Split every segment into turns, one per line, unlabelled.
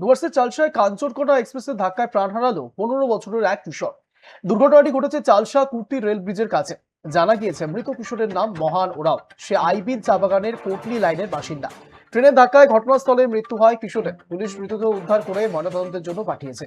ডুয়ার্সের চালসায় কাঞ্চনকোটা এক্সপ্রেসের ধাক্কায় প্রাণ হারালো পনেরো বছরের এক কিশোর। দুর্ঘটনাটি ঘটেছে চালসা কুর্তি রেল ব্রিজের কাছে। জানা গিয়েছে, মৃত কিশোরের নাম মহান ওরাও। সে আইবিন চা বাগানের কোটলি লাইনের বাসিন্দা। ট্রেনের ধাক্কায় ঘটনাস্থলে মৃত্যু হয় কিশোরের পুলিশ মৃতদেহ উদ্ধার করে ময়নাতদন্তের জন্য পাঠিয়েছে।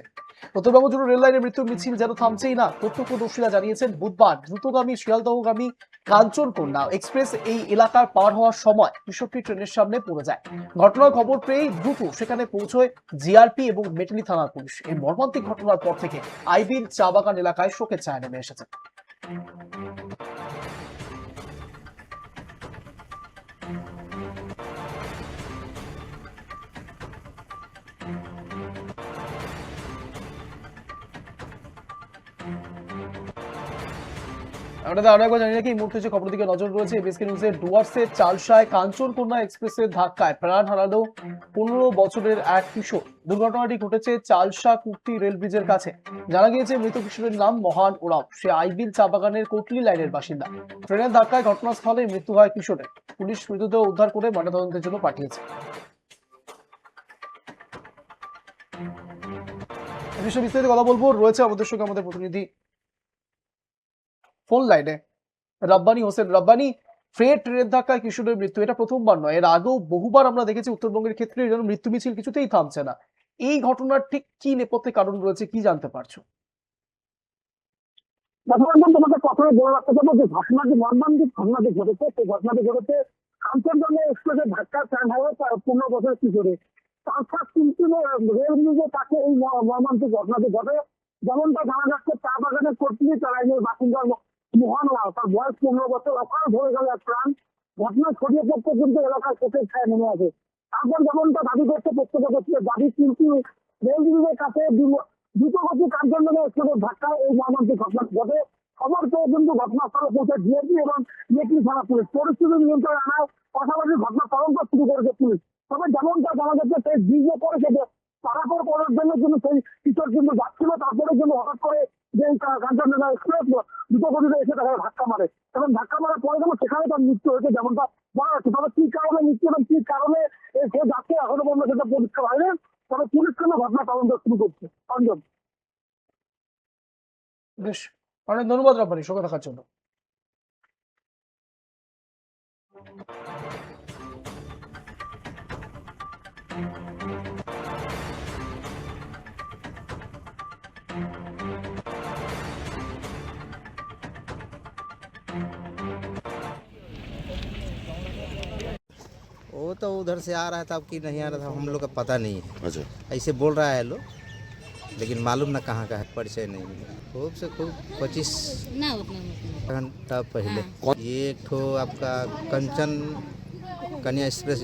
উত্তরবঙ্গ জুড়ে রেল লাইনের মৃত্যুর মিছিল যেন থামছেই না প্রত্যক্ষদর্শীরা জানিয়েছেন, বুধবার দ্রুতগামী শিয়ালদহগামী কাঞ্চনকন্যা এক্সপ্রেস এই এলাকার পার হওয়ার সময় কৃষকটি ট্রেনের সামনে পড়ে যায়। ঘটনার খবর পেয়েই দ্রুত সেখানে পৌঁছয় জিআরপি এবং মেটলি থানার পুলিশ। এই মর্মান্তিক ঘটনার পর থেকে আইবির চা বাগান এলাকায় শোকের ছায়া নেমে এসেছে। এক কিশোর। দুর্ঘটনাটি ঘটেছে চালসা রেল ব্রিজের কাছে। জানা গিয়েছে কিশোরের নাম মহান ওরাও। সে চা বাগানের কোটলি লাইনের বাসিন্দা। ট্রেনের ধাক্কায় ঘটনাস্থলে মৃত্যু হয় কিশোরের। পুলিশ মৃতদেহ উদ্ধার করে ময়নাতদন্তের জন্য পাঠিয়েছে। বিষয়ে বিস্তারিত কথা বলব। রয়েছে আমাদের সঙ্গে আমাদের প্রতিনিধি ফোন লাইনে রব্বানি হোসেন। রব্বানি ফ্রেড ট্রেনের ধাক্কায় কিশোরের মৃত্যু। এটা প্রথমবার নয়, এর আগেও বহুবার আমরা দেখেছি উত্তরবঙ্গের ক্ষেত্রে যেন মৃত্যু মিছিল কিছুতেই থামছে না। এই ঘটনার ঠিক কি নেপথ্যে কারণ রয়েছে কি জানতে পারছ?
ঘটনাটি ঘটেছে, সেই ঘটনাটি ঘটেছে কাঞ্চনজঙ্ঘা এক্সপ্রেসের ধাক্কা হারায় প্রায় পনেরো বছর কিশোরে যাচ্ছে, চা তার বয়স পনেরো বছর গেল প্রাণ। ঘটনা ছড়িয়ে তারপর যেমনটা দাবি দাবি কিন্তু রেল কাছে মর্মান্তিক ঘটনা ঘটে। খবর ঘটনাস্থলে পৌঁছে এবং পরিস্থিতি নিয়ন্ত্রণে আনার পাশাপাশি ঘটনা তদন্ত শুরু করেছে পুলিশ। তবে যেমনটা জানা যাচ্ছে সেই ব্রিজে পড়েছে যে পারাপার করার জন্য কিন্তু সেই কিশোর কিন্তু যাচ্ছিল তারপরে কিন্তু হঠাৎ করে যে কাঞ্চনজঙ্ঘা এক্সপ্রেস দুটো গতিতে এসে তাকে ধাক্কা মারে। এবং ধাক্কা মারার পরে কিন্তু সেখানে তার মৃত্যু হয়েছে, যেমনটা বলা যাচ্ছে তবে কি কারণে মৃত্যু এবং কি কারণে সে যাচ্ছে, এখনও পর্যন্ত সেটা পরিষ্কার হয়নি। তবে পুলিশ কিন্তু ঘটনা তদন্ত শুরু করছে। অঞ্জন
বেশ। অনেক ধন্যবাদ রব্বানি সঙ্গে থাকার জন্য
वो तो उधर से आ रहा था अब कि नहीं आ रहा था हम लोग का पता नहीं है।
अच्छा।
ऐसे बोल रहा है लोग लेकिन मालूम ना कहाँ का है परिचय नहीं मिला। खूब से खूब पच्चीस घंटा पहले।
हाँ।
ये एक ठो आपका कंचन कन्या एक्सप्रेस